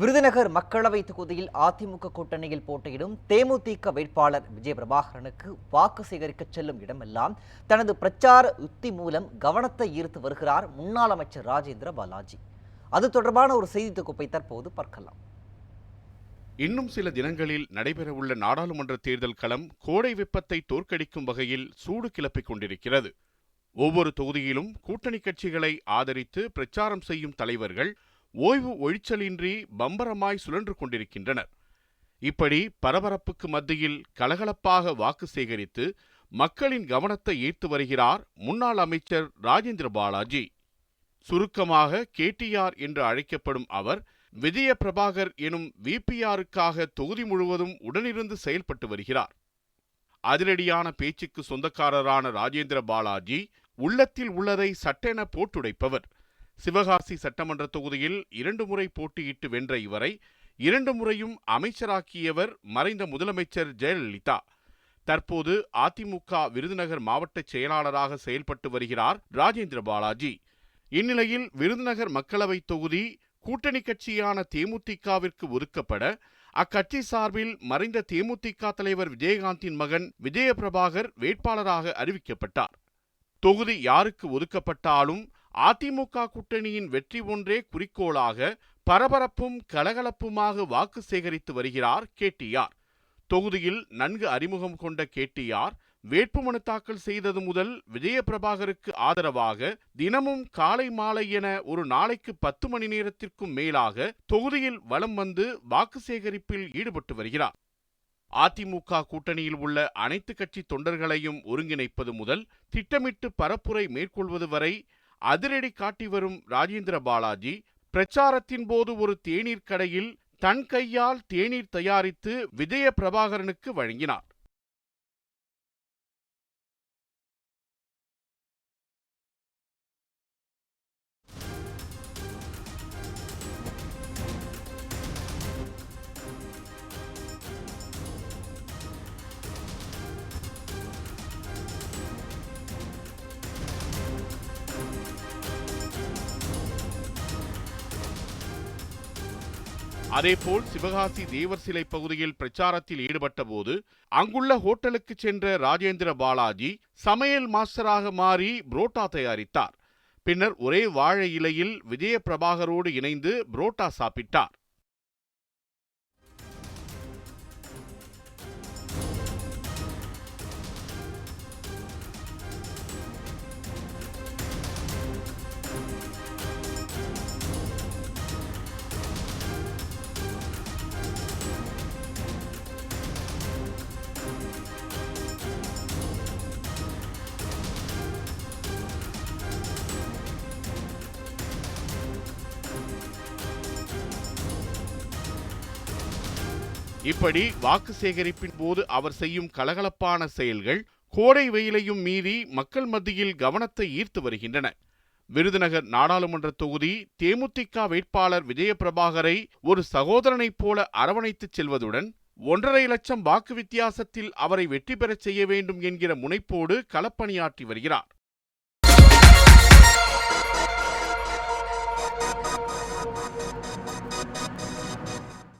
விருதுநகர் மக்களவை தொகுதியில் அதிமுக கூட்டணியில் போட்டியிடும் தேமுதிக வேட்பாளர் விஜய பிரபாகரனுக்கு வாக்கு சேகரிக்க செல்லும் இடமெல்லாம் தனது பிரச்சார யுக்தி மூலம் கவனத்தை ஈர்த்து வருகிறார் முன்னாள் அமைச்சர் ராஜேந்திர பாலாஜி. அது தொடர்பான ஒரு செய்தி தொகுப்பை தற்போது பார்க்கலாம். இன்னும் சில தினங்களில் நடைபெறவுள்ள நாடாளுமன்ற தேர்தல் களம் கோடை வெப்பத்தை தோற்கடிக்கும் வகையில் சூடு கிளப்பிக் கொண்டிருக்கிறது. ஒவ்வொரு தொகுதியிலும் கூட்டணி கட்சிகளை ஆதரித்து பிரச்சாரம் செய்யும் தலைவர்கள் ஓய்வு ஒழிச்சலின்றி பம்பரமாய் சுழன்று கொண்டிருக்கின்றனர். இப்படி பரபரப்புக்கு மத்தியில் கலகலப்பாக வாக்கு சேகரித்து மக்களின் கவனத்தை ஈர்த்து வருகிறார் முன்னாள் அமைச்சர் ராஜேந்திர பாலாஜி. சுருக்கமாக கேடிஆர் என்று அழைக்கப்படும் அவர் விஜய பிரபாகர் எனும் விபிஆருக்காக தொகுதி முழுவதும் உடனிருந்து செயல்பட்டு வருகிறார். அதிரடியான பேச்சுக்கு சொந்தக்காரரான ராஜேந்திர பாலாஜி உள்ளத்தில் உள்ளதை சட்டென போட்டுடைப்பவர். சிவகாசி சட்டமன்ற தொகுதியில் இரண்டு முறை போட்டியிட்டு வென்ற இவரை இரண்டு முறையும் அமைச்சராக்கியவர் மறைந்த முதலமைச்சர் ஜெயலலிதா. தற்போது அதிமுக விருதுநகர் மாவட்ட செயலாளராக செயல்பட்டு வருகிறார் ராஜேந்திர பாலாஜி. இந்நிலையில் விருதுநகர் மக்களவை தொகுதி கூட்டணி கட்சியான தேமுதிகவிற்கு ஒதுக்கப்பட அக்கட்சி சார்பில் மறைந்த தேமுதிக தலைவர் விஜயகாந்தின் மகன் விஜயபிரபாகர் வேட்பாளராக அறிவிக்கப்பட்டார். தொகுதி யாருக்கு ஒதுக்கப்பட்டாலும் அதிமுக கூட்டணியின் வெற்றி ஒன்றே குறிக்கோளாக பரபரப்பும் கலகலப்புமாக வாக்கு சேகரித்து வருகிறார் கேடிஆர். தொகுதியில் நன்கு அறிமுகம் கொண்ட கேடிஆர் வேட்புமனு தாக்கல் செய்தது முதல் விஜயபிரபாகருக்கு ஆதரவாக தினமும் காலை மாலை என ஒரு நாளைக்கு பத்து மணி நேரத்திற்கும் மேலாக தொகுதியில் வலம் வந்து வாக்கு சேகரிப்பில் ஈடுபட்டு வருகிறார். அதிமுக கூட்டணியில் உள்ள அனைத்து கட்சி தொண்டர்களையும் ஒருங்கிணைப்பது முதல் திட்டமிட்டு பரப்புரை மேற்கொள்வது வரை அதிரடி காட்டி வரும் ராஜேந்திர பாலாஜி பிரச்சாரத்தின் போது ஒரு தேநீர் கடையில் தன் கையால் தேநீர் தயாரித்து விஜய பிரபாகரனுக்கு வழங்கினார். அதேபோல் சிவகாசி தேவர் சிலை பகுதியில் பிரச்சாரத்தில் ஈடுபட்ட போது அங்குள்ள ஹோட்டலுக்கு சென்ற ராஜேந்திர பாலாஜி சமையல் மாஸ்டராக மாறி புரோட்டா தயாரித்தார். பின்னர் ஒரே வாழை இலையில் விஜய பிரபாகரோடு இணைந்து புரோட்டா சாப்பிட்டார். இப்படி வாக்கு சேகரிப்பின் போது அவர் செய்யும் கலகலப்பான செயல்கள் கோடை வெயிலையும் மீறி மக்கள் மத்தியில் கவனத்தை ஈர்த்து வருகின்றன. விருதுநகர் நாடாளுமன்ற தொகுதி தேமுதிக வேட்பாளர் விஜயபிரபாகரை ஒரு சகோதரனைப் போல அரவணைத்துச் செல்வதுடன் ஒன்றரை லட்சம் வாக்கு வித்தியாசத்தில் அவரை வெற்றி பெறச் செய்ய வேண்டும் என்கிற முனைப்போடு களப்பணியாற்றி வருகிறார்.